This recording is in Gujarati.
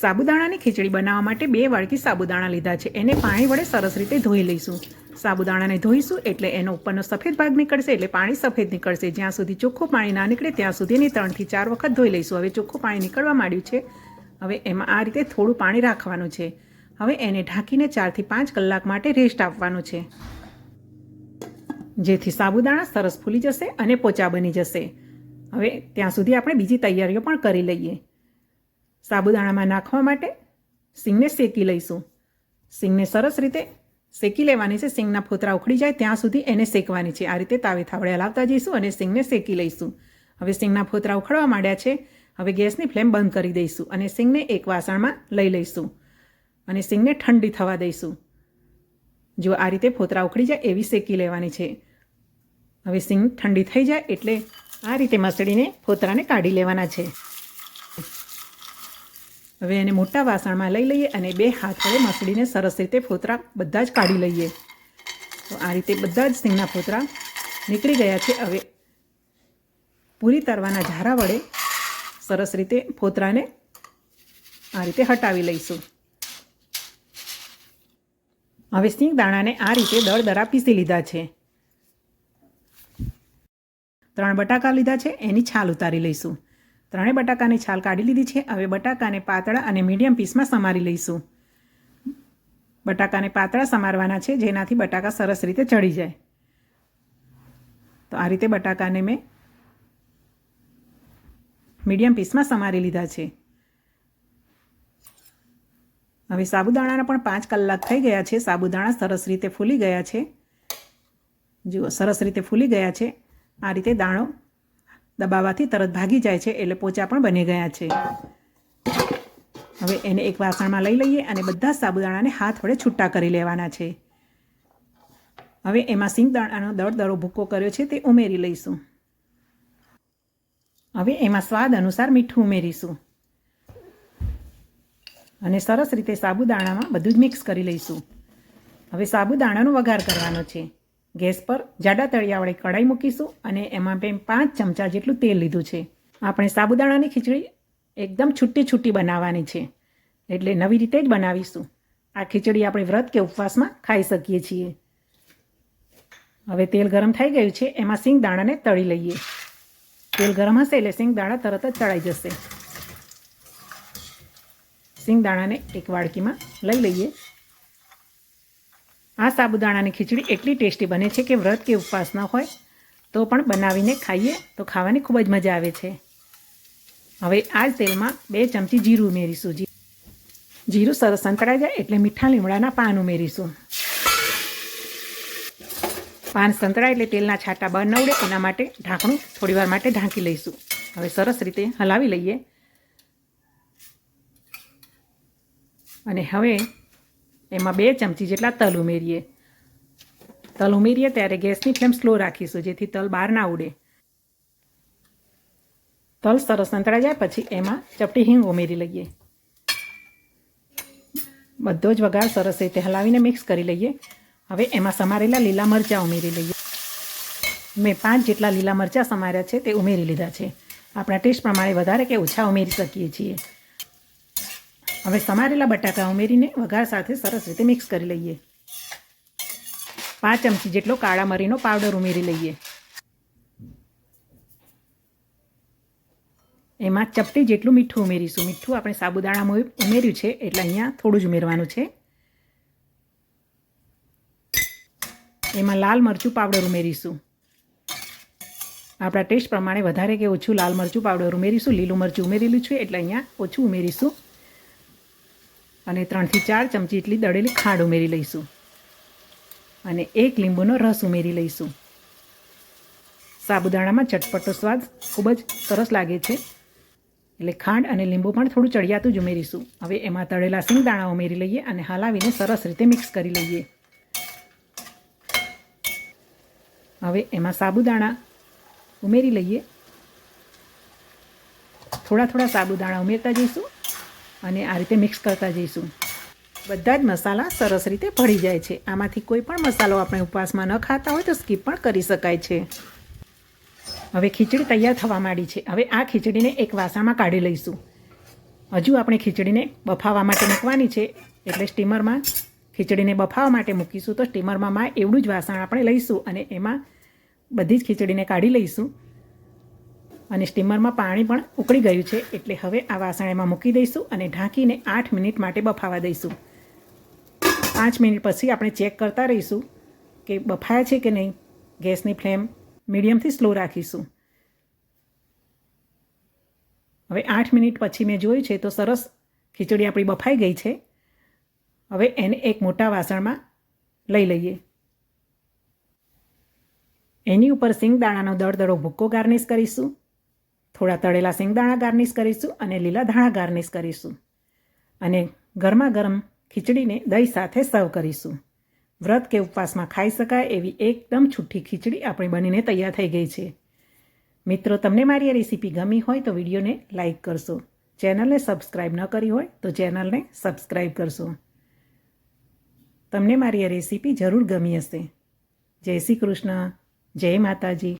સાબુદાણાની ખીચડી બનાવવા માટે બે વાડકી સાબુદાણા લીધા છે. એને પાણી વડે સરસ રીતે ધોઈ લઈશું. સાબુદાણાને ધોઈશું એટલે એનો ઉપરનો સફેદ ભાગ નીકળશે એટલે પાણી સફેદ નીકળશે. જ્યાં સુધી ચોખ્ખું પાણી ના નીકળે ત્યાં સુધી એની ત્રણથી ચાર વખત ધોઈ લઈશું. હવે ચોખ્ખું પાણી નીકળવા માંડ્યું છે. હવે એમાં આ રીતે થોડું પાણી રાખવાનું છે. હવે એને ઢાંકીને ચારથી પાંચ કલાક માટે રેસ્ટ આપવાનું છે. જેથી સાબુદાણા સરસ ફૂલી જશે અને પોચા બની જશે. હવે ત્યાં સુધી આપણે બીજી તૈયારીઓ પણ કરી લઈએ. સાબુદાણામાં નાખવા માટે સિંગને શેકી લઈશું. સિંગને સરસ રીતે શેકી લેવાની છે. સિંગના ફોતરા ઉખડી જાય ત્યાં સુધી એને શેકવાની છે. આ રીતે તાવે થાવડે હલાવતા જઈશું અને સિંગને શેકી લઈશું. હવે સિંગના ફોતરા ઉખડવા માંડ્યા છે. હવે ગેસની ફ્લેમ બંધ કરી દઈશું અને સિંગને એક વાસણમાં લઈ લઈશું અને સિંગને ઠંડી થવા દઈશું. જો આ રીતે ફોતરા ઉખડી જાય એવી શેકી લેવાની છે. હવે સિંગ ઠંડી થઈ જાય એટલે આ રીતે મસળીને ફોતરાને કાઢી લેવાના છે. હવે એને મોટા વાસણમાં લઈ લઈએ અને બે હાથ વડે મસળીને સરસ રીતે ફોતરા બધા જ કાઢી લઈએ. તો આ રીતે બધા જ સિંગના ફોતરા નીકળી ગયા છે. હવે પૂરી તરવાના ઝારા વડે સરસ રીતે ફોતરાને આ રીતે હટાવી લઈશું. હવે સિંગ દાણાને આ રીતે દળદરા પીસી લીધા છે. ત્રણ બટાકા લીધા છે. એની છાલ ઉતારી લઈશું. ત્રણેય બટાકાની છાલ કાઢી લીધી છે. હવે બટાકાને પાતળા અને મીડિયમ પીસમાં સમારી લઈશું. બટાકાને પાતળા સમારવાના છે, જેનાથી બટાકા સરસ રીતે ચડી જાય. તો આ રીતે બટાકાને મેં મીડિયમ પીસમાં સમારી લીધા છે. હવે સાબુદાણાના પણ પાંચ કલાક થઈ ગયા છે. સાબુદાણા સરસ રીતે ફૂલી ગયા છે. જુઓ, સરસ રીતે ફૂલી ગયા છે. આ રીતે દાણો દબાવવાથી તરત ભાગી જાય છે એટલે પોચા પણ બની ગયા છે. હવે એને એક વાસણમાં લઈ લઈએ અને બધા સાબુદાણાને હાથ વડે છૂટા કરી લેવાના છે. હવે એમાં સિંગ દાણાનો દળ દળો ભૂકો કર્યો છે તે ઉમેરી લઈશું. હવે એમાં સ્વાદ અનુસાર મીઠું ઉમેરીશું. અને સરસ રીતે સાબુદાણામાં બધું જ મિક્સ કરી લઈશું. હવે સાબુદાણાનો વઘાર કરવાનો છે. ગેસ પર જાડા તળિયાવાળી કઢાઈ મૂકીશું અને એમાં મેં પાંચ ચમચા જેટલું તેલ લીધું છે. આપણે સાબુદાણાની ખીચડી એકદમ છૂટી છૂટી બનાવવાની છે. એટલે નવી રીતે જ બનાવીશું. આ ખીચડી આપણે વ્રત કે ઉપવાસમાં ખાઈ શકીએ છીએ. હવે તેલ ગરમ થઈ ગયું છે, એમાં સિંગ દાણાને તળી લઈએ. તેલ ગરમ હશે એટલે સિંગ દાણા તરત જ તળાઈ જશે. સિંગ દાણાને એક વાડકીમાં લઈ લઈએ. આ સાબુદાણાની ખીચડી એટલી ટેસ્ટી બને છે કે વ્રત કે ઉપવાસ ન હોય તો પણ બનાવીને ખાઈએ તો ખાવાની ખૂબ જ મજા આવે છે. હવે આ જ તેલમાં બે ચમચી જીરું ઉમેરીશું. જીરું સરસ સંતળાઈ જાય એટલે મીઠા લીમડાના પાન ઉમેરીશું. પાન સંતળાય એટલે તેલના છાંટા બહાર ન એના માટે ઢાંકણું થોડીવાર માટે ઢાંકી લઈશું. હવે સરસ રીતે હલાવી લઈએ. અને હવે એમાં બે ચમચી જેટલા તલ ઉમેરીએ. તલ ઉમેરીએ ત્યારે ગેસની ફ્લેમ સ્લો રાખીશું, જેથી તલ બહાર ના ઉડે. તલ સરસ સંતળાઈ જાય પછી એમાં ચપટી હિંગ ઉમેરી લઈએ. બધો જ વઘાર સરસ રીતે હલાવીને મિક્સ કરી લઈએ. હવે એમાં સમારેલા લીલા મરચાં ઉમેરી લઈએ. મેં પાંચ જેટલા લીલા મરચાં સમાર્યા છે તે ઉમેરી લીધા છે. આપણા ટેસ્ટ પ્રમાણે વધારે કે ઓછા ઉમેરી શકીએ છીએ. હવે સમારેલા બટાકા ઉમેરીને વઘાર સાથે સરસ રીતે મિક્સ કરી લઈએ. પાંચ ચમચી જેટલો કાળા મરીનો પાવડર ઉમેરી લઈએ. એમાં ચપટી જેટલું મીઠું ઉમેરીશું. મીઠું આપણે સાબુદાણામાં ઉમેર્યું છે એટલે અહીંયા થોડું જ ઉમેરવાનું છે. એમાં લાલ મરચું પાવડર ઉમેરીશું. આપણા ટેસ્ટ પ્રમાણે વધારે કે ઓછું લાલ મરચું પાવડર ઉમેરીશું. લીલું મરચું ઉમેરેલું છે એટલે અહીંયા ઓછું ઉમેરીશું. અને ત્રણથી ચાર ચમચી એટલી દળેલી ખાંડ ઉમેરી લઈશું. અને એક લીંબુનો રસ ઉમેરી લઈશું. સાબુદાણામાં ચટપટો સ્વાદ ખૂબ જ સરસ લાગે છે. એટલે ખાંડ અને લીંબુ પણ થોડું ચડિયાતું જ ઉમેરીશું. હવે એમાં તળેલા સિંગદાણા ઉમેરી લઈએ અને હલાવીને સરસ રીતે મિક્સ કરી લઈએ. હવે એમાં સાબુદાણા ઉમેરી લઈએ. થોડા થોડા સાબુદાણા ઉમેરતા જઈશું. અને આ રીતે મિક્સ કરતા જઈશું. બધા જ મસાલા સરસ રીતે ભળી જાય છે. આમાંથી કોઈ પણ મસાલો આપણે ઉપવાસમાં ન ખાતા હોય તો સ્કીપ પણ કરી શકાય છે. હવે ખીચડી તૈયાર થવા માંડી છે. હવે આ ખીચડીને એક વાસણમાં કાઢી લઈશું. હજુ આપણે ખીચડીને બફાવા માટે મૂકવાની છે. એટલે સ્ટીમરમાં ખીચડીને બફાવા માટે મૂકીશું તો સ્ટીમરમાં માં એવડું જ વાસણ આપણે લઈશું અને એમાં બધી જ ખીચડીને કાઢી લઈશું. અને સ્ટીમરમાં પાણી પણ ઉકળી ગયું છે એટલે હવે આ વાસણ એમાં મૂકી દઈશું અને ઢાંકીને આઠ મિનિટ માટે બફાવા દઈશું. પાંચ મિનિટ પછી આપણે ચેક કરતા રહીશું કે બફાયા છે કે નહીં. ગેસની ફ્લેમ મીડિયમથી સ્લો રાખીશું. હવે આઠ મિનિટ પછી મેં જોયું છે તો સરસ ખીચડી આપણી બફાઈ ગઈ છે. હવે એને એક મોટા વાસણમાં લઈ લઈએ. એની ઉપર સિંગદાણાનો દળદળો ભૂક્કો ગાર્નિશ કરીશું. થોડા તળેલા સિંગદાણા ગાર્નિશ કરીશું અને લીલા ધાણા ગાર્નિશ કરીશું. અને ગરમા ગરમ ખીચડીને દહીં સાથે સર્વ કરીશું. વ્રત કે ઉપવાસમાં ખાઈ શકાય એવી એકદમ છૂટી ખીચડી આપણી બનીને તૈયાર થઈ ગઈ છે. મિત્રો, તમને મારી આ રેસીપી ગમી હોય તો વિડીયોને લાઇક કરશો. ચેનલને સબસ્ક્રાઈબ ન કરી હોય તો ચેનલને સબસ્ક્રાઈબ કરશો. તમને મારી આ રેસીપી જરૂર ગમી હશે. જય શ્રી કૃષ્ણ. જય માતાજી.